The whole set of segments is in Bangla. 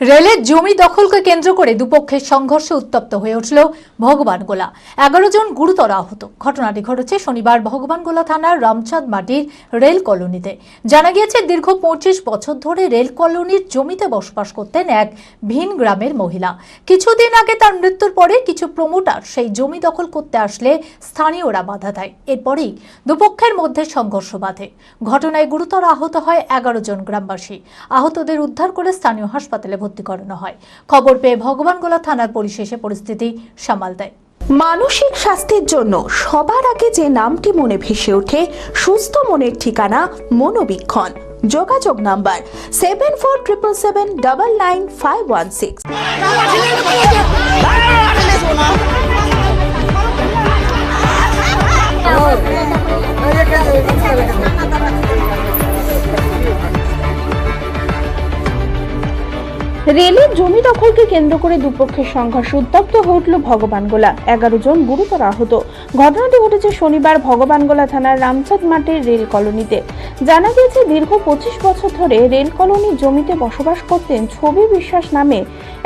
রেলের জমি দখলকে কেন্দ্র করে দুপক্ষের সংঘর্ষে উত্তপ্ত হয়ে উঠল ভগবানগোলা এগারো জন গুরুতর আহত। ঘটনাটি ঘটেছে শনিবার ভগবানগোলা থানার রামচাঁদ মাটির রেল কলোনিতে। জানা গিয়েছে, দীর্ঘ পঁচিশ বছর ধরে রেল কলোনির জমিতে বসবাস করতেন এক ভিন গ্রামের মহিলা। কিছুদিন আগে তার মৃত্যুর পরে কিছু প্রমোটার সেই জমি দখল করতে আসলে স্থানীয়রা বাধা দেয়। এরপরেই দুপক্ষের মধ্যে সংঘর্ষ বাধে। ঘটনায় গুরুতর আহত হয় এগারো জন গ্রামবাসী। আহতদের উদ্ধার করে স্থানীয় হাসপাতালে ভর্তি করানো হয় খবর পেয়ে ভগবানগোলা থানার পুলিশ এসে পরিস্থিতি সামাল দেয় মানসিক স্বাস্থ্যের জন্য সবার আগে যে নামটি মনে ভেসে ওঠে সুস্থ মনের ঠিকানা মনোবীক্ষণ যোগাযোগ number seven four triple seven double nine five one six রেলের জমি দখলকে কেন্দ্র করে দুপক্ষের সংঘর্ষ উত্তপ্ত হয়ে উঠল ভগবানগোলা এগারো জন গুরুতর আহত। ঘটনাটি ঘটেছে শনিবার ভগবানগোলা থানার রামচাঁদ মাঠের রেল কলোনিতে। জানা গিয়েছে, দীর্ঘ পঁচিশ বছর ধরে রেল কলোনির জমিতে বসবাস করতেন ছবি বিশ্বাস নামে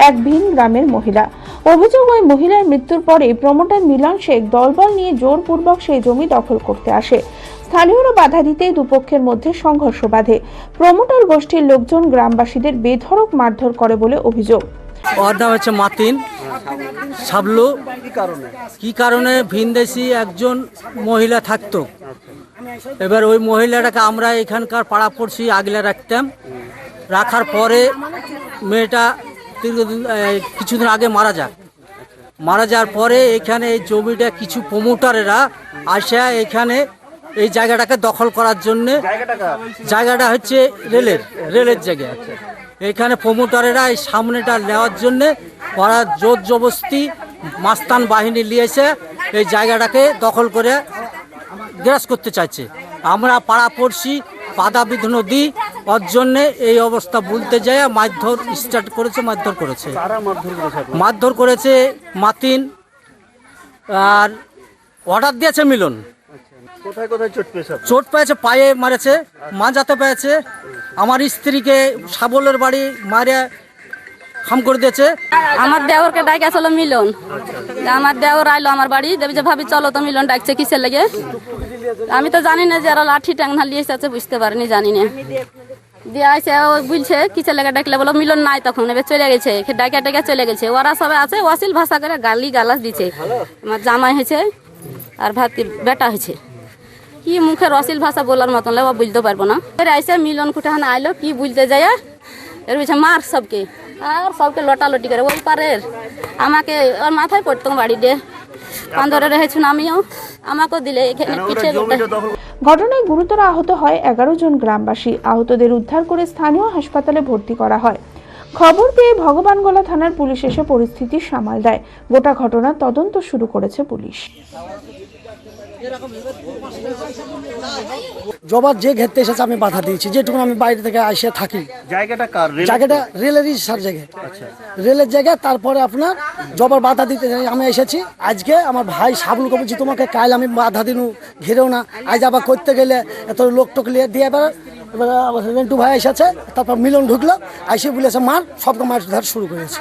এক ভিন গ্রামের মহিলা। অভিযোগ ওই মহিলার মৃত্যুর পরে প্রমোটার মিলন শেখ দলবল নিয়ে জোরপূর্বক সেই জমি দখল করতে আসে। স্থানীয়রা বাধা দিতেই দুপক্ষের মধ্যে সংঘর্ষ বাধে। প্রমোটার গোষ্ঠীর লোকজন গ্রামবাসীদের বেধড়ক মারধর করে বলে অভিযোগ। ওর নাম হচ্ছে মাতিন, সাবলু। কি কারণে? ভিনদেশি একজন মহিলা থাকতো। এবার ওই মহিলাটাকে আমরা এখানকার পাড়াপড়শি আগলে রাখতাম। রাখার পরে মেয়েটা দীর্ঘদিন কিছুদিন আগে মারা যায়। মারা যাওয়ার পরে এখানে এই জমিটা কিছু প্রমোটারেরা আসা এখানে এই জায়গাটাকে দখল করার জন্য জায়গাটা হচ্ছে রেলের রেলের জায়গা এখানে প্রমোটারেরা এই সামনেটা নেওয়ার জন্য ওরা জোর জবস্তি মাস্তান বাহিনী নিয়েছে এই জায়গাটাকে দখল করে গ্রাস করতে চাইছে। আমরা পাড়া পড়শি বাধা বিঘ্ন দিই ওর জন্যে এই অবস্থা বলতে যায় মারধর স্টার্ট করেছে মারধর করেছে। মারধর করেছে মাতিন আর অর্ডার দিয়েছে মিলন। কোথায় কোথায় চোট পেয়েছে চোট পেয়েছে পায়ে মারেছে মা মাজাতে পেয়েছে। আমার স্ত্রীকে সাবলের বাড়ি মারে খাম করে দিয়েছে। আমার দেওরকে ডাকে আসলো মিলন। আমার দেওর আইলো আমার বাড়ি। দেবে যে ভাবি চলো তো মিলন ডাকছে কিসের লেগে? আমি তো জানি না যে এরা লাঠি ট্যাং হালিয়ে এসেছে বুঝতে পারিনি জানি না। দিয়ে আসে ও বলছে কিসের লেগে ডাকলে? বলো মিলন নাই তখন এবার চলে গেছে। ডাকে ডাকে চলে গেছে। ওরা সবাই আছে ওয়াসিল ভাষা করে গালি গালাস দিছে। আমার জামাই হয়েছে আর ভাতি বেটা হয়েছে। কি মুখের অশ্লীল ভাষা বলার মতন লেবা বুঝতে পারব না। এর আইসে মিলন কুঠান আইলো কি বুঝতে যায় এর বলছে মার সবকে আর সবকে লটালটি করে ওই পারের। আমাকে ওর মাথায় পড়তো বাড়ি দিয়ে। পান্দরে রয়েছুন আমিও? আমাকেও দিলে এখানে পিঠে ঘটনায় গুরুতর আহত হয় এগারো জন গ্রামবাসী। আহতদের উদ্ধার করে স্থানীয় হাসপাতালে ভর্তি করা হয়। খবর পেয়ে ভগবানগোলা থানার পুলিশ এসে পরিস্থিতি সামাল দেয়। গোটা ঘটনার তদন্ত শুরু করেছে পুলিশ। জবার যে ঘেরতে এসেছে আমি বাধা দিয়েছি। যেটুকু আমি বাইরে থেকে আসে থাকি। জায়গাটা কার? জায়গাটা রেলেরই সার জায়গায় রেলের জায়গায় তারপরে আপনার জবার বাধা দিতে আমি এসেছি। আজকে আমার ভাই সাবুলকে বলছি তোমাকে কাল আমি বাধা দিনু ঘিরেও না। আজ আবার করতে গেলে এত লোক টোক লিয়ে দিয়ে এবার এবার আবার রেন্টু ভাই এসেছে তারপর মিলন ঢুকলো আইসে বলেছে মার সবকে মার ধর শুরু করেছে।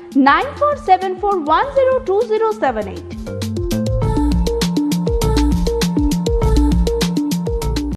9474102078.